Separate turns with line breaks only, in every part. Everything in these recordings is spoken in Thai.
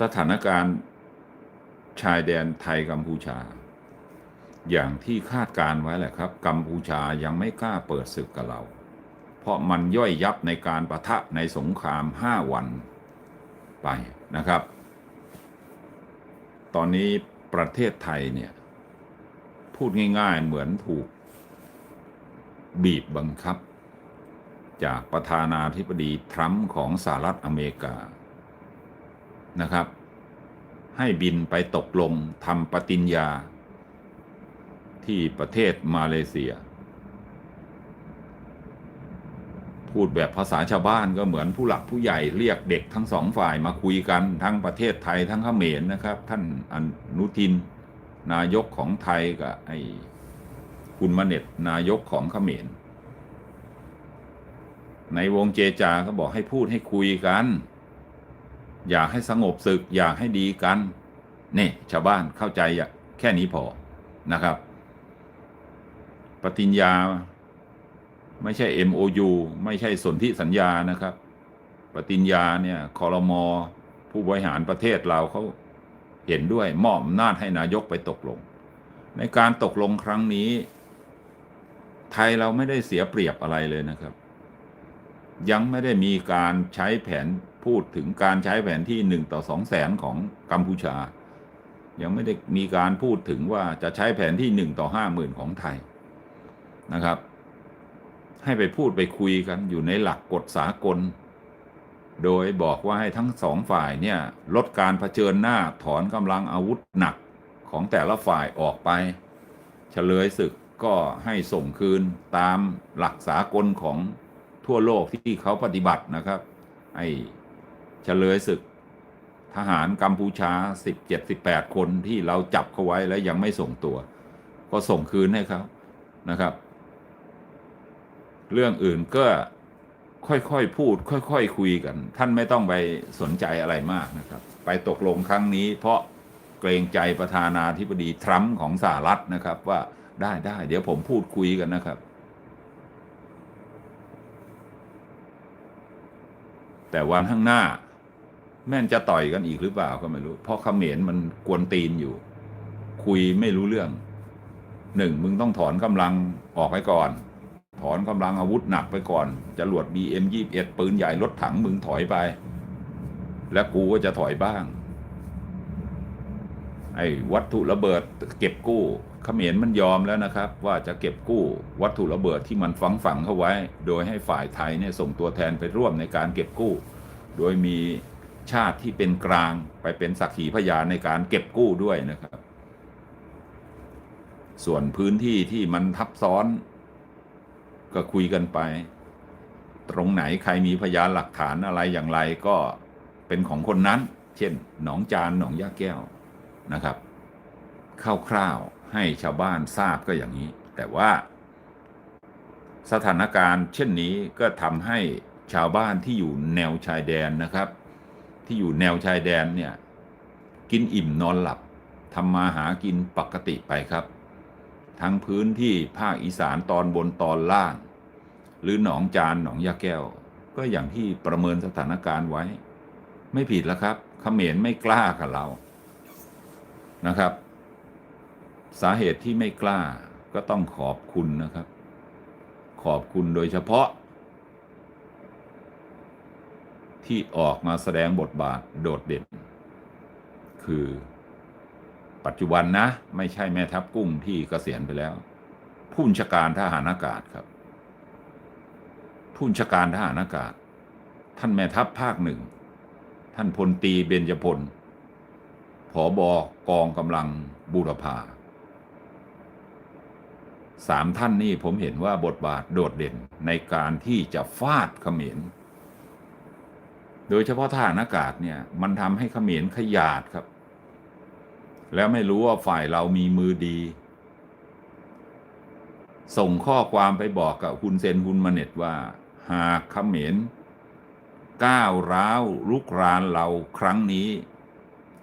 สถานการณ์ชายแดนไทยกัมพูชา อย่างที่คาดการไว้แหละครับ กัมพูชายังไม่กล้าเปิดศึกกับเรา เพราะมันย่อยยับในการประทะในสงครามห้าวันไปนะครับ ตอนนี้ประเทศไทยเนี่ย พูดง่ายๆเหมือนถูกบีบบังคับ จากประธานาธิบดีทรัมป์ของสหรัฐอเมริกา นะครับ ให้บินไปตกลงทำปฏิญญา ที่ประเทศมาเลเซีย พูดแบบภาษาชาวบ้านก็เหมือนผู้หลักผู้ใหญ่เรียกเด็กทั้งสองฝ่ายมาคุยกันทั้งประเทศไทยทั้งเขมรนะครับ ท่านอนุทิน นายกของไทยกับไอ้คุณมเน็ตนายกของเขมรในวงเจจาก็บอกให้พูดให้คุยกัน อยากให้สงบศึก อยากให้ดีกันนี่ชาวบ้านเข้าใจแค่นี้พอนะครับ ปฏิญญาไม่ใช่ MOU ไม่ใช่สนธิสัญญานะครับ ปฏิญญาเนี่ยคอรมอผู้บริหารประเทศเราเขาเห็นด้วยมอบอำนาจให้นายกไปตกลง ในการตกลงครั้งนี้ ไทยเราไม่ได้เสียเปรียบอะไรเลยนะครับ ยังไม่ได้มีการใช้แผน พูดถึงการใช้แผนที่หนึ่งต่อสองแสนของกัมพูชา ยังไม่ได้มีการพูดถึงว่าจะใช้แผนที่หนึ่งต่อห้าหมื่นของไทยนะครับ ให้ไปพูดไปคุยกันอยู่ในหลักกฎสากล โดยบอกว่าให้ทั้งสองฝ่ายเนี่ยลดการเผชิญหน้าถอนกำลังอาวุธหนักของแต่ละฝ่ายออกไปเฉลยศึกก็ให้ส่งคืนตามหลักสากลของทั่วโลกที่เขาปฏิบัตินะครับให้ เฉลยศึกทหารกัมพูชา 17-18 คนที่เราจับเขาไว้แล้วยังไม่ส่งตัว ก็ส่งคืนให้เขานะครับ เรื่องอื่นก็ค่อยๆพูด ค่อยๆคคุยกัน ท่านไม่ต้องไปสนใจอะไรมากนะครับ ไปตกลงครั้งนี้ เพราะเกรงใจประธานาธิบดีทรัมป์ของสหรัฐนะครับ ว่าได้ได้เดี๋ยวผมพูดคุยกันนะครับ แต่วันข้างหน้า แม่นจะต่อยกันอีกหรือเปล่าก็ไม่รู้ เพราะเขมรมันกวนตีนอยู่ คุยไม่รู้เรื่องหนึ่งมึงต้องถอนกำลังออกไปก่อน ถอนกำลังอาวุธหนักไปก่อนจรวด BM 21ปืนใหญ่รถถังมึงถอยไป และกูก็จะถอยบ้าง ไอ้วัตถุระเบิดเก็บกู้เขมรมันยอมแล้วนะครับ ว่าจะเก็บกู้วัตถุระเบิดที่มันฝังฝังเข้าไว้ โดยให้ฝ่ายไทยเนี่ยส่งตัวแทนไปร่วมในการเก็บกู้ โดยมี ชาติที่เป็นกลางไปเป็นสักขีพยานในการเก็บกู้ด้วยนะครับ ส่วนพื้นที่ที่มันทับซ้อน ก็คุยกันไป ตรงไหนใครมีพยานหลักฐานอะไรอย่างไรก็เป็นของคนนั้น เช่น หนองจานหนองยาแก้วนะครับคร่าวๆให้ชาวบ้านทราบก็อย่างนี้ แต่ว่าสถานการณ์เช่นนี้ก็ทำให้ชาวบ้านที่อยู่แนวชายแดนนะครับ ที่อยู่แนวชายแดนเนี่ยกินอิ่มนอนหลับทำมาหากินปกติไปครับ ทั้งพื้นที่ภาคอีสานตอนบนตอนล่าง หรือหนองจานหนองยาแก้ว ก็อย่างที่ประเมินสถานการณ์ไว้ ไม่ผิดแล้วครับเขมรไม่กล้ากับเรานะครับ สาเหตุที่ไม่กล้าก็ต้องขอบคุณนะครับ ขอบคุณโดยเฉพาะ ที่ออกมาแสดงบทบาทโดดเด่น คือปัจจุบันนะ ไม่ใช่แม่ทัพกุ้งที่เกษียณไปแล้ว ผู้บัญชาการทหารอากาศครับ ผู้บัญชาการทหารอากาศ ท่านแม่ทัพภาคหนึ่ง ท่านพลตีเบญจพลผอบอกองกำลังบูรพาสามท่านนี่ผมเห็นว่าบทบาทโดดเด่นในการที่จะฟาดเขมร โดยเฉพาะทหารอากาศเนี่ยมันทำให้เขมรขยาดครับ แล้วไม่รู้ว่าฝ่ายเรามีมือดี ส่งข้อความไปบอกกับคุณเซนคุณมาเน็ตว่า หากเขมรก้าวร้าวลุกรานเราครั้งนี้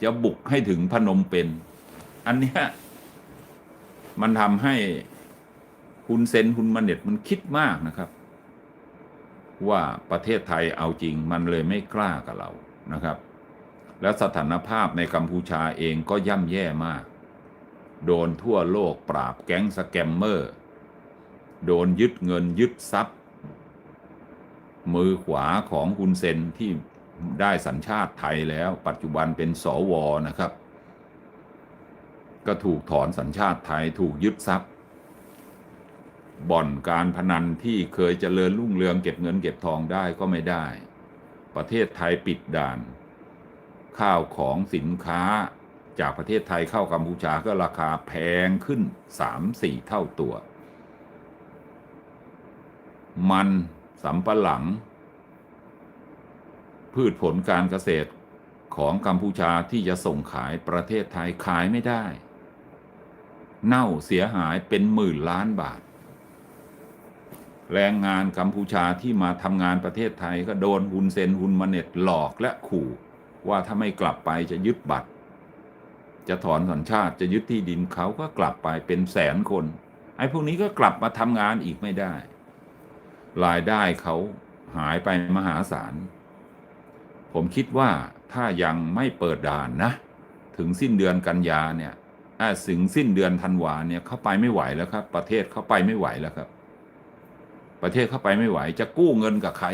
จะบุกให้ถึงพนมเป็น อันเนี้ยมันทำให้คุณเซนคุณมาเน็ตมันคิดมากนะครับ ว่าประเทศไทยเอาจริงมันเลยไม่กล้ากับเรานะครับ และสถานภาพในกัมพูชาเองก็ย่ำแย่มาก โดนทั่วโลกปราบแก๊งสแกมเมอร์ โดนยึดเงินยึดทรัพย์ มือขวาของคุณเซนที่ได้สัญชาติไทยแล้ว ปัจจุบันเป็นสวนะครับ ก็ถูกถอนสัญชาติไทยถูกยึดทรัพย์ บ่อนการพนันที่เคยเจริญรุ่งเรืองเก็บเงินเก็บทองได้ก็ไม่ได้ ประเทศไทยปิดด่าน ข้าวของสินค้าจากประเทศไทยเข้ากัมพูชาก็ราคาแพงขึ้นสามสี่เท่าตัว มันสำปะหลัง พืชผลการเกษตรของกัมพูชาที่จะส่งขายประเทศไทยขายไม่ได้ เน่าเสียหายเป็นหมื่นล้านบาท แรงงานกัมพูชาที่มาทำงานประเทศไทยก็โดนฮุนเซนฮุนมาเน็ตหลอกและขู่ ว่าถ้าไม่กลับไปจะยึดบัตร จะถอนสัญชาติจะยึดที่ดินเขาก็กลับไปเป็นแสนคน ไอ้พวกนี้ก็กลับมาทำงานอีกไม่ได้ รายได้เขาหายไปมหาศาล ผมคิดว่าถ้ายังไม่เปิดด่านนะ ถึงสิ้นเดือนกันยาเนี่ยอ่าถึงสิ้นเดือนธันวาเนี่ยเขาไปไม่ไหวแล้วครับ ประเทศเขาไปไม่ไหวแล้วครับ ประเทศเข้าไปไม่ไหว จะกู้เงินกับใคร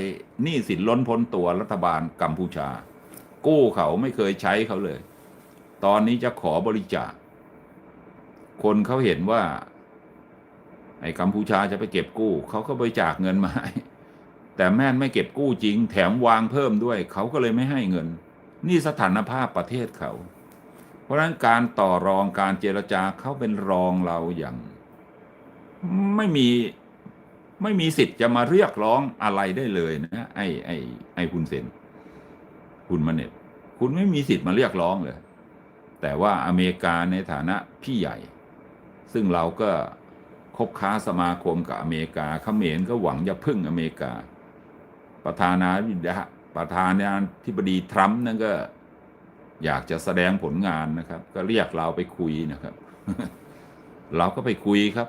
หนี้สินล้นพ้นตัวรัฐบาลกัมพูชา กู้เขาไม่เคยใช้เขาเลย ตอนนี้จะขอบริจาค คนเขาเห็นว่า ไอ้กัมพูชาจะไปเก็บกู้เขาก็บริจาคเงินมาให้แต่แม่นไม่เก็บกู้จริง แถมวางเพิ่มด้วย เขาก็เลยไม่ให้เงิน นี่สถานภาพประเทศเขา เพราะฉะนั้นการต่อรองการเจรจาเขาเป็นรองเราอย่าง ไม่มี ไม่มีสิทธิ์จะมาเรียกร้องอะไรได้เลยนะไอ้ไอ้ไอ้คุณเซนคุณมาเน็ตคุณไม่มีสิทธิ์มาเรียกร้องเลย แต่ว่าอเมริกาในฐานะพี่ใหญ่ ซึ่งเราก็คบค้าสมาคมกับอเมริกาเขมรก็หวังจะพึ่งอเมริกา ประธานาธิบดีประธานาธิบดีทรัมป์นั่นก็ อยากจะแสดงผลงานนะครับ ก็เรียกเราไปคุยนะครับ เราก็ไปคุยครับ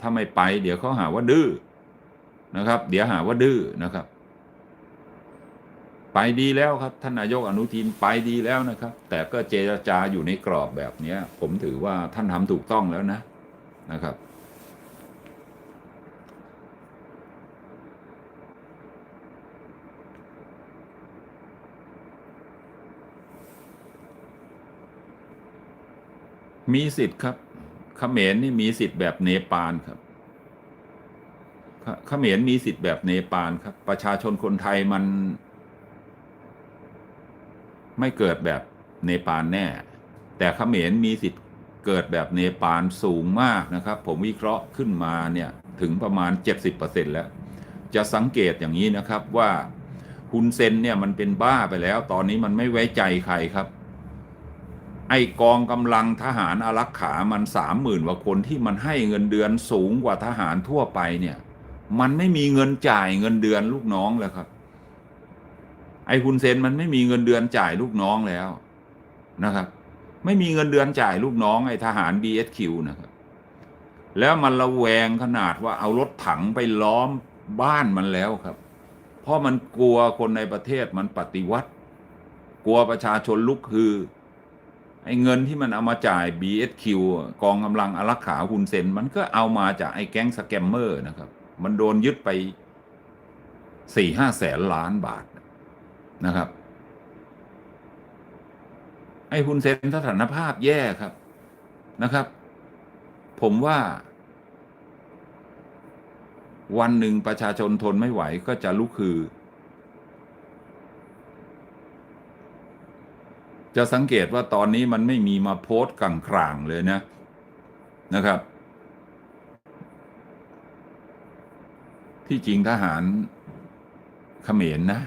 ถ้าไม่ไปเดี๋ยวเขาหาว่าดื้อ นะครับ เดี๋ยวหาว่าดื้อนะครับ ไปดีแล้วครับ ท่านนายกอนุทินไปดีแล้วนะครับ แต่ก็เจรจาอยู่ในกรอบแบบนี้ผมถือว่าท่านทำถูกต้องแล้วนะนะครับมีสิทธิ์ครับเขมรนี่มีสิทธิ์แบบเนปาลครับ เขมรมีสิทธิ์แบบเนปาลครับ ประชาชนคนไทยมัน ไม่เกิดแบบเนปาลแน่ แต่เขมรมีสิทธิ์เกิดแบบเนปาลสูงมากนะครับ ผมวิเคราะห์ขึ้นมาเนี่ยถึงประมาณ 70%แล้ว จะสังเกตอย่างนี้นะครับว่าฮุนเซนเนี่ยมันเป็นบ้าไปแล้ว ตอนนี้มันไม่ไว้ใจใครครับ ไอกองกำลังทหารอารักขามันสามหมื่นกว่าคนที่มันให้เงินเดือนสูงกว่าทหารทั่วไปเนี่ย มันไม่มีเงินจ่ายเงินเดือนลูกน้องแล้วครับ ไอ้คุณเซนมันไม่มีเงินเดือนจ่ายลูกน้องแล้วนะครับ ไม่มีเงินเดือนจ่ายลูกน้องไอทหาร BSQ นะครับ แล้วมันระแวงขนาดว่าเอารถถังไปล้อมบ้านมันแล้วครับ เพราะมันกลัวคนในประเทศมันปฏิวัติ กลัวประชาชนลุกคือไอ้เงินที่มันเอามาจ่าย BSQ กองกำลังอารักขาคุณเซน มันก็เอามาจากไอ้แก๊งสแกมเมอร์นะครับ มันโดนยึดไปสี่ห้าแสนล้านบาทนะครับ ไอ้คุณเซนสถานภาพแย่ครับนะครับ ผมว่า วันหนึ่งประชาชนทนไม่ไหวก็จะลุกคือ จะสังเกตว่าตอนนี้มันไม่มีมาโพสต์กลางกลางๆเลยนะนะครับ ที่จริงทหารเขมรนะ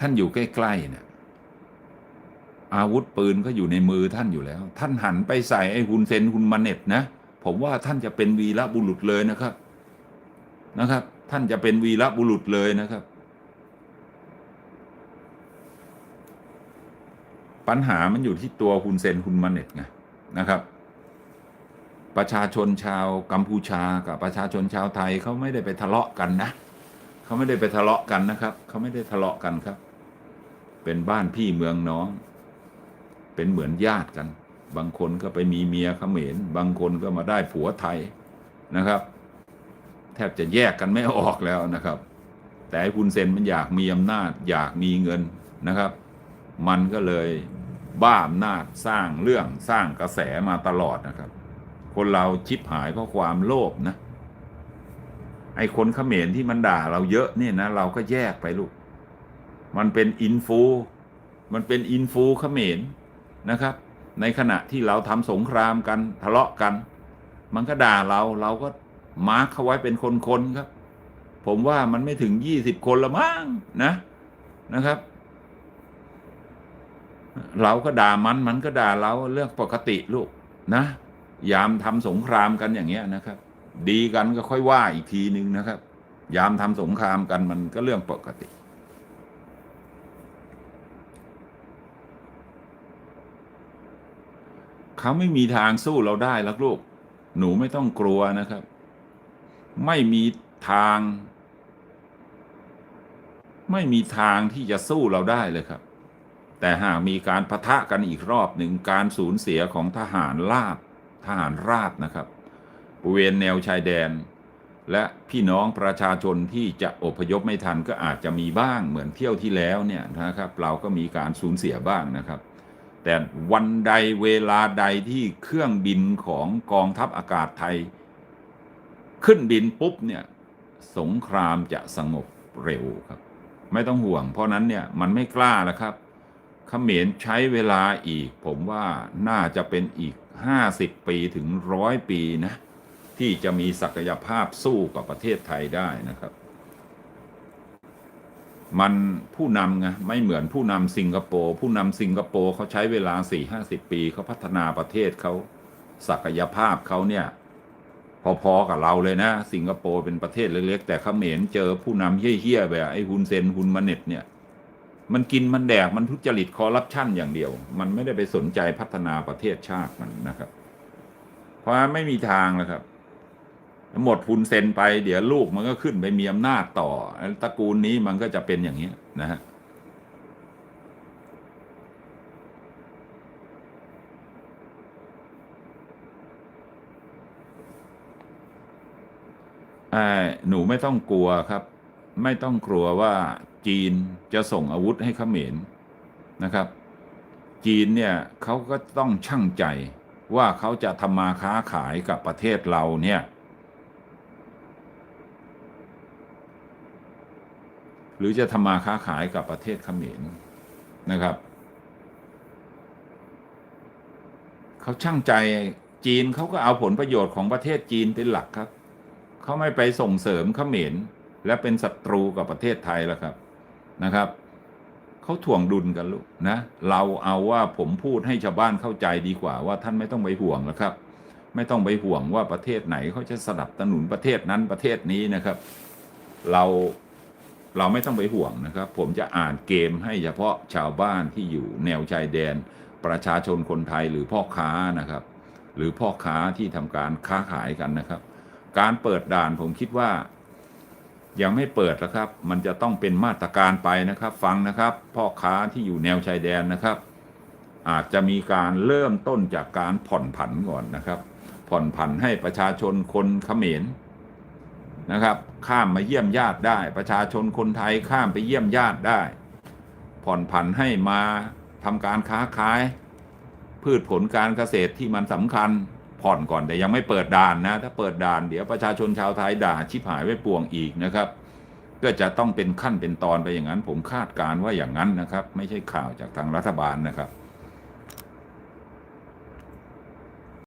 ท่านอยู่ใกล้ๆนะอาวุธปืนก็อยู่ในมือท่านอยู่แล้ว ท่านหันไปใส่ไอ้ฮุนเซนฮุนมาเน็ตนะ ผมว่าท่านจะเป็นวีรบุรุษเลยนะครับนะครับ ท่านจะเป็นวีรบุรุษเลยนะครับ ปัญหามันอยู่ที่ตัวฮุนเซนฮุนมาเน็ตไงนะครับ ประชาชนชาวกัมพูชากับประชาชนชาวไทยเขาไม่ได้ไปทะเลาะกันนะเขาไม่ได้ไปทะเลาะกันนะครับเขาไม่ได้ทะเลาะกันครับ เป็นบ้านพี่เมืองน้อง เป็นเหมือนญาติกัน บางคนก็ไปมีเมียเขมรบางคนก็มาได้ผัวไทยนะครับ แทบจะแยกกันไม่ออกแล้วนะครับ แต่คุณเซนมันอยากมีอำนาจ อยากมีเงินนะครับ มันก็เลยบ้าอำนาจสร้างเรื่องสร้างกระแสมาตลอดนะครับ คนเราชิบหายเพราะความโลภนะ ไอ้คนเขมรที่มันด่าเราเยอะเนี่ยนะ เราก็แยกไปลูก มันเป็นอินฟู มันเป็นอินฟูเขมรนะครับ ในขณะที่เราทำสงครามกันทะเลาะกัน มันก็ด่าเราเราก็มาร์คเขาไว้เป็นคนๆครับ ผมว่ามันไม่ถึงยี่สิบคนละมั้งนะนะครับ เราก็ด่ามันมันก็ด่าเราเรื่องปกติลูกนะ ยามทำสงครามกันอย่างเงี้ยนะครับ ดีกันก็ค่อยว่าอีกทีนึงนะครับ ยามทำสงครามกันมันก็เรื่องปกติ เขาไม่มีทางสู้เราได้ล้วลูก หนูไม่ต้องกลัวนะครับ ไม่มีทาง ไม่มีทางที่จะสู้เราได้เลยครับ แต่หากมีการปะทะกันอีกรอบหนึ่งการสูญเสียของทหารราบ ทหารราบนะครับบริเวณแนวชายแดน และพี่น้องประชาชนที่จะอพยพไม่ทันก็อาจจะมีบ้างเหมือนเที่ยวที่แล้วเนี่ยนะครับ เราก็มีการสูญเสียบ้างนะครับ แต่วันใดเวลาใดที่เครื่องบินของกองทัพอากาศไทย ขึ้นบินปุ๊บเนี่ยสงครามจะสงบเร็วครับ ไม่ต้องห่วง เพราะนั้นเนี่ยมันไม่กล้าแล้วครับเขมรใช้เวลาอีก ผมว่าน่าจะเป็นอีก 50ปีถึงร้อยปีนะ ที่จะมีศักยภาพสู้กับประเทศไทยได้นะครับ มันผู้นำไงไม่เหมือนผู้นำสิงคโปร์ผู้นำสิงคโปร์เขาใช้เวลาสี่ห้าสิบปีเขาพัฒนาประเทศเขาศักยภาพเขาเนี่ยพอๆกับเราเลยนะ สิงคโปร์เป็นประเทศเล็กๆ แต่เขมรเจอผู้นำเฮี้ยๆแบบไอ้ฮุนเซนฮุนมาเน็ตเนี่ย มันกินมันแดกมันทุจริตคอร์รัปชันอย่างเดียว มันไม่ได้ไปสนใจพัฒนาประเทศชาติมันนะครับ เพราะไม่มีทางแล้วครับ หมดพุนเซนไปเดี๋ยวลูกมันก็ขึ้นไปมีอำนาจต่อตระกูลนี้มันก็จะเป็นอย่างนี้นะฮะหนูไม่ต้องกลัวครับ ไม่ต้องกลัวว่า จีนจะส่งอาวุธให้เขมรนะครับ จีนเนี่ยเขาก็ต้องช่างใจว่าเขาจะทำมาค้าขายกับประเทศเราเนี่ยหรือจะทำมาค้าขายกับประเทศเขมรนะครับเขาช่างใจจีนเขาก็เอาผลประโยชน์ของประเทศจีนเป็นหลักครับเขาไม่ไปส่งเสริมเขมรและเป็นศัตรูกับประเทศไทยแล้วครับ นะครับเขาถ่วงดุลกันลูกนะ เราเอาว่าผมพูดให้ชาวบ้านเข้าใจดีกว่าว่าท่านไม่ต้องไปห่วงนะครับ ไม่ต้องไปห่วงว่าประเทศไหนเขาจะสนับสนุนประเทศนั้นประเทศนี้นะครับ เราเราไม่ต้องไปห่วงนะครับ ผมจะอ่านเกมให้เฉพาะชาวบ้านที่อยู่แนวชายแดน ประชาชนคนไทยหรือพ่อค้านะครับ หรือพ่อค้าที่ทำการค้าขายกันนะครับ การเปิดด่านผมคิดว่า ยังไม่เปิดนะครับ มันจะต้องเป็นมาตรการไปนะครับ ฟังนะครับ พ่อค้าที่อยู่แนวชายแดนนะครับ อาจจะมีการเริ่มต้นจากการผ่อนผันก่อนนะครับ ผ่อนผันให้ประชาชนคนเขมรนะครับ ข้ามมาเยี่ยมญาติได้ ประชาชนคนไทยข้ามไปเยี่ยมญาติได้ ผ่อนผันให้มาทำการค้าขาย พืชผลการเกษตรที่มันสำคัญ ผ่อนก่อนแต่ยังไม่เปิดด่านนะ ถ้าเปิดด่านเดี๋ยวประชาชนชาวไทยด่าชิบหายไว้ป่วงอีกนะครับ ก็จะต้องเป็นขั้นเป็นตอนไปอย่างนั้น ผมคาดการณ์ว่าอย่างนั้นนะครับ ไม่ใช่ข่าวจากทางรัฐบาลนะครับ